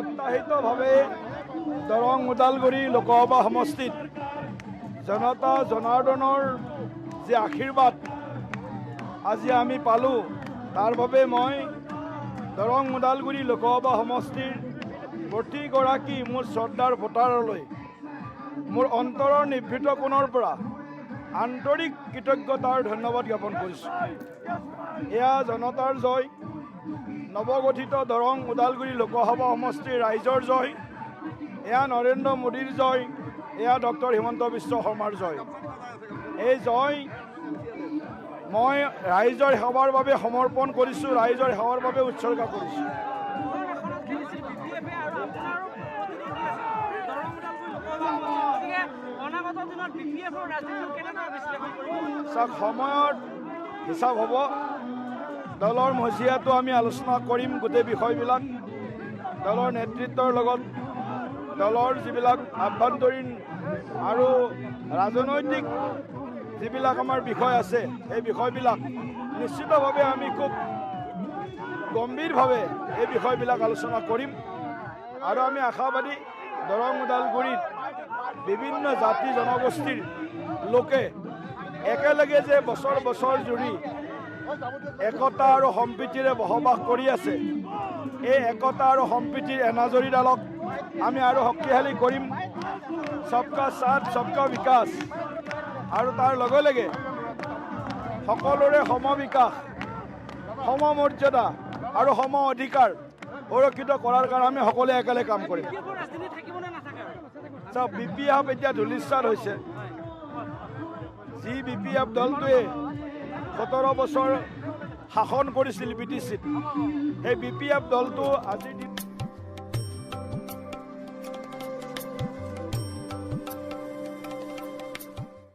সত্তাহিতভাৱে দৰং ওদালগুৰি লোকসভা সমষ্টিত জনতা জনাৰ্দনৰ যি আশীৰ্বাদ আজি আমি পালোঁ তাৰ বাবে মই দৰং ওদালগুৰি লোকসভা সমষ্টিৰ প্ৰতিগৰাকী মোৰ শ্ৰদ্ধাৰ ভোটাৰলৈ মোৰ অন্তৰৰ নিভৃত কোণৰ পৰা আন্তৰিক কৃতজ্ঞতাৰ ধন্যবাদ জ্ঞাপন কৰিছোঁ। এয়া জনতাৰ জয়। নৱগঠিত দৰং ওদালগুৰি লোকসভা সমষ্টিৰ ৰাইজৰ জয় এয়া নৰেন্দ্ৰ মোদীৰ জয় এয়া ডক্টৰ হিমন্ত বিশ্ব শৰ্মাৰ জয়। এই জয় মই ৰাইজৰ সেৱাৰ বাবে সমৰ্পণ কৰিছোঁ ৰাইজৰ সেৱাৰ বাবে উৎসৰ্গা কৰিছোঁ। চাওক সময়ত হিচাপ হ'ব। দলৰ মজিয়াটো আমি আলোচনা কৰিম গোটেই বিষয়বিলাক। দলৰ নেতৃত্বৰ লগত দলৰ যিবিলাক আভ্যন্তৰীণ আৰু ৰাজনৈতিক যিবিলাক আমাৰ বিষয় আছে সেই বিষয়বিলাক নিশ্চিতভাৱে আমি খুব গম্ভীৰভাৱে এই বিষয়বিলাক আলোচনা কৰিম। আৰু আমি আশাবাদী দৰং ওদালগুৰিত বিভিন্ন জাতি জনগোষ্ঠীৰ লোকে একেলগে যে বছৰ বছৰ জুৰি একতা আৰু সম্প্ৰীতিৰে বসবাস কৰি আছে। এই একতা আৰু সম্প্ৰীতিৰ এনাজৰীডালক আমি আৰু শক্তিশালী কৰিম। চবকা সাথ চবকা বিকাশ। আৰু তাৰ লগে লগে সকলোৰে সমবিকাশ সমমৰ্যাদা আৰু সম অধিকাৰ সুৰক্ষিত কৰাৰ কাৰণে আমি সকলোৱে একেলগে কাম কৰিম। বি পি এফৰ ৰাজনীতি থাকিব নে নাথাকে চাওক বি পি এফ এতিয়া ধূলিসাৎ হৈছে। যি বি পি এফ দলটোৱে সোতৰ বছৰ শাসন কৰিছিল বি টি চিত। সেই বি পি এফ দলটো আজিৰ দিনত